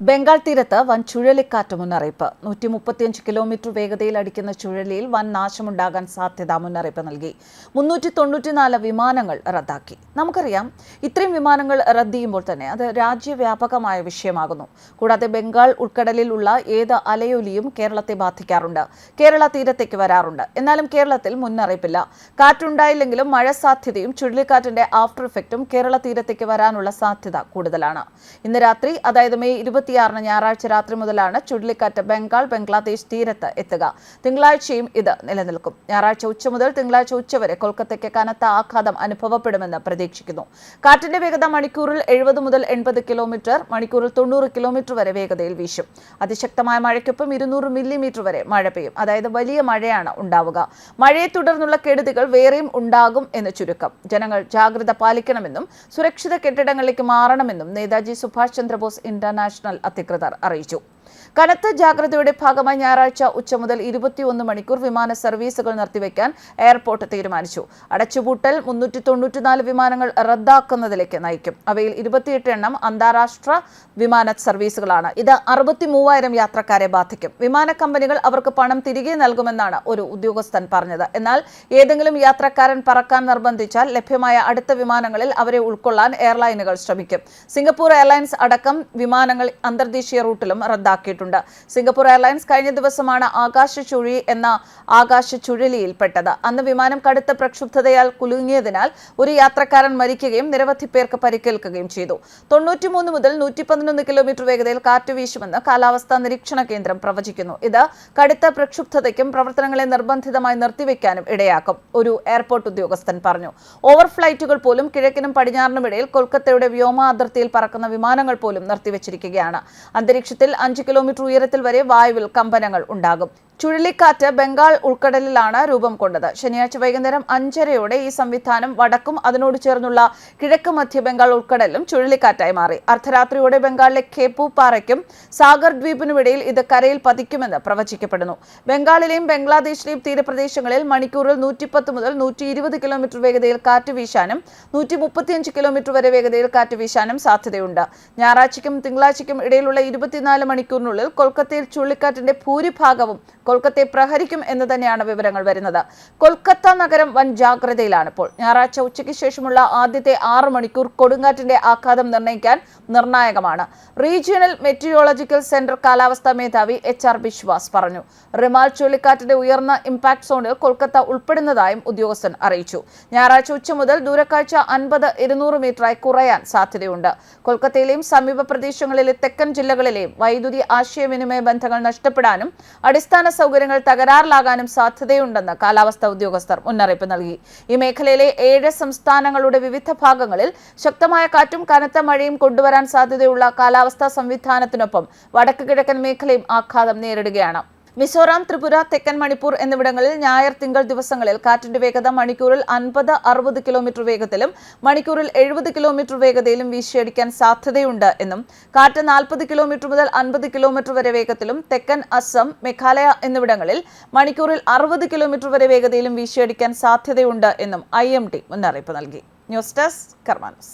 ബംഗാൾ തീരത്ത് വൻ ചുഴലിക്കാറ്റ് മുന്നറിയിപ്പ്. നൂറ്റി മുപ്പത്തിയഞ്ച് കിലോമീറ്റർ വേഗതയിൽ അടിക്കുന്ന ചുഴലിയിൽ വൻ നാശമുണ്ടാകാൻ സാധ്യത മുന്നറിയിപ്പ് നൽകി. മുന്നൂറ്റി തൊണ്ണൂറ്റിനാല് വിമാനങ്ങൾ റദ്ദാക്കി. നമുക്കറിയാം ഇത്രയും വിമാനങ്ങൾ റദ്ദ് ചെയ്യുമ്പോൾ തന്നെ അത് രാജ്യവ്യാപകമായ വിഷയമാകുന്നു. കൂടാതെ ബംഗാൾ ഉൾക്കടലിലുള്ള ഏത് അലയൊലിയും കേരളത്തെ ബാധിക്കാറുണ്ട്. കേരള തീരത്തേക്ക് വരാറുണ്ട്. എന്നാലും കേരളത്തിൽ മുന്നറിയിപ്പില്ല. കാറ്റുണ്ടായില്ലെങ്കിലും മഴ സാധ്യതയും ചുഴലിക്കാറ്റിന്റെ ആഫ്റ്റർ ഇഫക്റ്റും കേരള തീരത്തേക്ക് വരാനുള്ള സാധ്യത കൂടുതലാണ്. ഇന്ന് രാത്രി അതായത് മെയ് ഇരുപത്തിയാറിന് ഞായറാഴ്ച രാത്രി മുതലാണ് ചുഴലിക്കാറ്റ് ബംഗാൾ ബംഗ്ലാദേശ് തീരത്ത് എത്തുക. തിങ്കളാഴ്ചയും ഇത് നിലനിൽക്കും. ഞായറാഴ്ച ഉച്ച മുതൽ തിങ്കളാഴ്ച ഉച്ചവരെ കൊൽക്കത്തയ്ക്ക് കനത്ത ആഘാതം അനുഭവപ്പെടുമെന്ന് പ്രതീക്ഷിക്കുന്നു. കാറ്റിന്റെ വേഗത മണിക്കൂറിൽ എഴുപത് മുതൽ എൺപത് കിലോമീറ്റർ മണിക്കൂറിൽ തൊണ്ണൂറ് കിലോമീറ്റർ വരെ വേഗതയിൽ വീശും. അതിശക്തമായ മഴയ്ക്കൊപ്പം ഇരുന്നൂറ് മില്ലിമീറ്റർ വരെ മഴ പെയ്യും. അതായത് വലിയ മഴയാണ് ഉണ്ടാവുക. മഴയെ തുടർന്നുള്ള കെടുതികൾ വേറെയും ഉണ്ടാകും എന്ന് ചുരുക്കം. ജനങ്ങൾ ജാഗ്രത പാലിക്കണമെന്നും സുരക്ഷിത കെട്ടിടങ്ങളിലേക്ക് മാറണമെന്നും നേതാജി സുഭാഷ് ചന്ദ്രബോസ് ഇന്റർനാഷണൽ അധികൃതർ അറിയിച്ചു കനത്ത ജാഗ്രതയുടെ ഭാഗമായി ഞായറാഴ്ച ഉച്ച മുതൽ ഇരുപത്തിയൊന്ന് മണിക്കൂർ വിമാന സർവീസുകൾ നിർത്തിവെക്കാൻ എയർപോർട്ട് തീരുമാനിച്ചു. അടച്ചുപൂട്ടൽ മുന്നൂറ്റി തൊണ്ണൂറ്റിനാല് വിമാനങ്ങൾ റദ്ദാക്കുന്നതിലേക്ക് നയിക്കും. അവയിൽ ഇരുപത്തിയെട്ട് എണ്ണം അന്താരാഷ്ട്ര വിമാന സർവീസുകളാണ്. ഇത് അറുപത്തി മൂവായിരം യാത്രക്കാരെ ബാധിക്കും. വിമാന കമ്പനികൾ അവർക്ക് പണം തിരികെ നൽകുമെന്നാണ് ഒരു ഉദ്യോഗസ്ഥൻ പറഞ്ഞത്. എന്നാൽ ഏതെങ്കിലും യാത്രക്കാരൻ പറക്കാൻ നിർബന്ധിച്ചാൽ ലഭ്യമായ അടുത്ത വിമാനങ്ങളിൽ അവരെ ഉൾക്കൊള്ളാൻ എയർലൈനുകൾ ശ്രമിക്കും. സിംഗപ്പൂർ എയർലൈൻസ് അടക്കം വിമാനങ്ങൾ അന്തർദേശീയ റൂട്ടിലും റദ്ദാക്കിയിട്ടുണ്ട് സിംഗപ്പൂർ എയർലൈൻസ് കഴിഞ്ഞ ദിവസമാണ് ആകാശ ചുഴി എന്ന ആകാശ ചുഴലിയിൽപ്പെട്ടത് അന്ന് വിമാനം കടുത്ത പ്രക്ഷുബ്ധതയാൽ കുലുങ്ങിയതിനാൽ ഒരു യാത്രക്കാരൻ മരിക്കുകയും നിരവധി പേർക്ക് പരിക്കേൽക്കുകയും ചെയ്തു. തൊണ്ണൂറ്റിമൂന്ന് മുതൽ നൂറ്റി പതിനൊന്ന് കിലോമീറ്റർ വേഗതയിൽ കാറ്റ് വീശുമെന്ന് കാലാവസ്ഥാ നിരീക്ഷണ കേന്ദ്രം പ്രവചിക്കുന്നു. ഇത് കടുത്ത പ്രക്ഷുബ്ധതയ്ക്കും പ്രവർത്തനങ്ങളെ നിർബന്ധിതമായി നിർത്തിവെക്കാനും ഇടയാക്കും ഒരു എയർപോർട്ട് ഉദ്യോഗസ്ഥൻ പറഞ്ഞു. ഓവർ ഫ്ലൈറ്റുകൾ പോലും കിഴക്കിനും പടിഞ്ഞാറിനും ഇടയിൽ കൊൽക്കത്തയുടെ വ്യോമ അതിർത്തിയിൽ പറക്കുന്ന വിമാനങ്ങൾ പോലും നിർത്തിവച്ചിരിക്കുകയാണ്. അന്തരീക്ഷത്തിൽ അഞ്ച് കിലോമീറ്റർ ഉയരത്തിൽ വരെ വായുവിൽ കമ്പനങ്ങൾ ഉണ്ടാകും. ചുഴലിക്കാറ്റ് ബംഗാൾ ഉൾക്കടലിലാണ് രൂപം കൊണ്ടത്. ശനിയാഴ്ച വൈകുന്നേരം അഞ്ചരയോടെ ഈ സംവിധാനം വടക്കും അതിനോട് ചേർന്നുള്ള കിഴക്ക് മധ്യ ബംഗാൾ ഉൾക്കടലിലും ചുഴലിക്കാറ്റായി മാറി. അർദ്ധരാത്രിയോടെ ബംഗാളിലെ കേപ്പൂപ്പാറയ്ക്കും സാഗർ ദ്വീപിനുമിടയിൽ ഇത് കരയിൽ പതിക്കുമെന്ന് പ്രവചിക്കപ്പെടുന്നു. ബംഗാളിലെയും ബംഗ്ലാദേശിലെയും തീരപ്രദേശങ്ങളിൽ മണിക്കൂറിൽ നൂറ്റിപ്പത്ത് മുതൽ നൂറ്റി ഇരുപത് കിലോമീറ്റർ വേഗതയിൽ കാറ്റ് വീശാനും നൂറ്റി മുപ്പത്തിയഞ്ച് കിലോമീറ്റർ വരെ വേഗതയിൽ കാറ്റ് വീശാനും സാധ്യതയുണ്ട്. ഞായറാഴ്ചയ്ക്കും തിങ്കളാഴ്ചയ്ക്കും ഇടയിലുള്ള ഇരുപത്തിനാല് മണിക്കൂറിനുള്ളിൽ കൊൽക്കത്തയിൽ ചുഴലിക്കാറ്റിന്റെ ഭൂരിഭാഗവും കൊൽക്കത്തയെ പ്രഹരിക്കും എന്ന് തന്നെയാണ് വിവരങ്ങൾ വരുന്നത്. കൊൽക്കത്ത നഗരം വൻ ജാഗ്രതയിലാണ് ഇപ്പോൾ. ഞായറാഴ്ച ഉച്ചയ്ക്ക് ശേഷമുള്ള ആദ്യത്തെ ആറ് മണിക്കൂർ കൊടുങ്കാറ്റിന്റെ ആഘാതം നിർണയിക്കാൻ നിർണായകമാണ്. റീജിയണൽ മെറ്റിയോളജിക്കൽ സെന്റർ കാലാവസ്ഥാ മേധാവി എച്ച് ആർ ബിശ്വാസ് പറഞ്ഞു. റിമാൽ ചുഴലിക്കാറ്റിന്റെ ഉയർന്ന ഇമ്പാക്ട് സോണിൽ കൊൽക്കത്ത ഉൾപ്പെടുന്നതായും ഉദ്യോഗസ്ഥൻ അറിയിച്ചു. ഞായറാഴ്ച ഉച്ച മുതൽ ദൂരക്കാഴ്ച അൻപത് ഇരുന്നൂറ് മീറ്ററായി കുറയാൻ സാധ്യതയുണ്ട്. കൊൽക്കത്തയിലെയും സമീപ പ്രദേശങ്ങളിലെ തെക്കൻ ജില്ലകളിലെയും വൈദ്യുതി ആശയവിനിമയ ബന്ധങ്ങൾ നഷ്ടപ്പെടാനും അടിസ്ഥാന സൗകര്യങ്ങൾ തകരാറിലാകാനും സാധ്യതയുണ്ടെന്ന് കാലാവസ്ഥാ ഉദ്യോഗസ്ഥർ മുന്നറിയിപ്പ് നൽകി. ഈ മേഖലയിലെ ഏഴ് സംസ്ഥാനങ്ങളുടെ വിവിധ ഭാഗങ്ങളിൽ ശക്തമായ കാറ്റും കനത്ത മഴയും കൊണ്ടുവരാൻ സാധ്യതയുള്ള കാലാവസ്ഥാ സംവിധാനത്തിനൊപ്പം വടക്ക് കിഴക്കൻ മേഖലയും ആഘാതം നേരിടുകയാണ്. മിസോറാം ത്രിപുര തെക്കൻ മണിപ്പൂർ എന്നിവിടങ്ങളിൽ ഞായർ തിങ്കൾ ദിവസങ്ങളിൽ കാറ്റിന്റെ വേഗത മണിക്കൂറിൽ അൻപത് അറുപത് കിലോമീറ്റർ വേഗത്തിലും മണിക്കൂറിൽ എഴുപത് കിലോമീറ്റർ വേഗതയിലും വീശിയടിക്കാൻ സാധ്യതയുണ്ട് എന്നും കാറ്റ് നാൽപ്പത് കിലോമീറ്റർ മുതൽ അൻപത് കിലോമീറ്റർ വരെ വേഗത്തിലും തെക്കൻ അസം മേഘാലയ എന്നിവിടങ്ങളിൽ മണിക്കൂറിൽ അറുപത് കിലോമീറ്റർ വരെ വേഗതയിലും വീശിയടിക്കാൻ സാധ്യതയുണ്ട് എന്നും ഐ എം ടി മുന്നറിയിപ്പ് നൽകി. News desk കർമാനസ്.